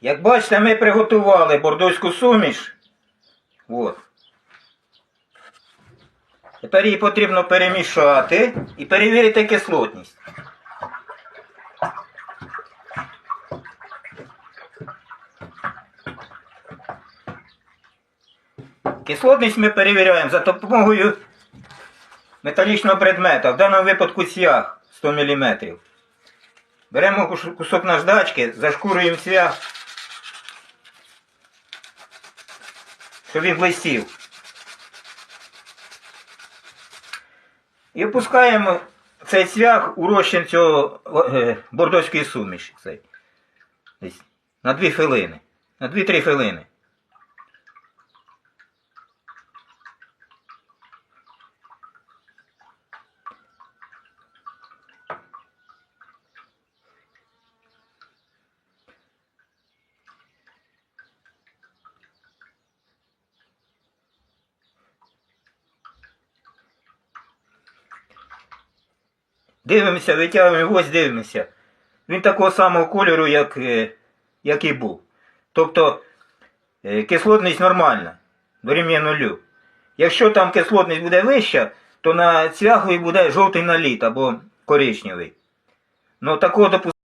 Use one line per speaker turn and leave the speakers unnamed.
Як бачите, ми приготували бордоську суміш. От. Тепер її потрібно перемішати і перевірити кислотність. Кислотність ми перевіряємо за допомогою металічного предмета, в даному випадку цвях 100 мм. Беремо кусок наждачки, зашкурюємо цвях, щоб він висів. І опускаємо цей цвях у розчин цього е, бордоської суміші. На 2 хвилини. На 2-3 хвилини. Дивимося, витягуємо, ось дивимося. Він такого самого кольору, як, е, як і був. Тобто е, кислотність нормальна, дорівнює нулю. Якщо там кислотність буде вища, то на цвяхові буде жовтий наліт або коричневий. Ну такого допустимо.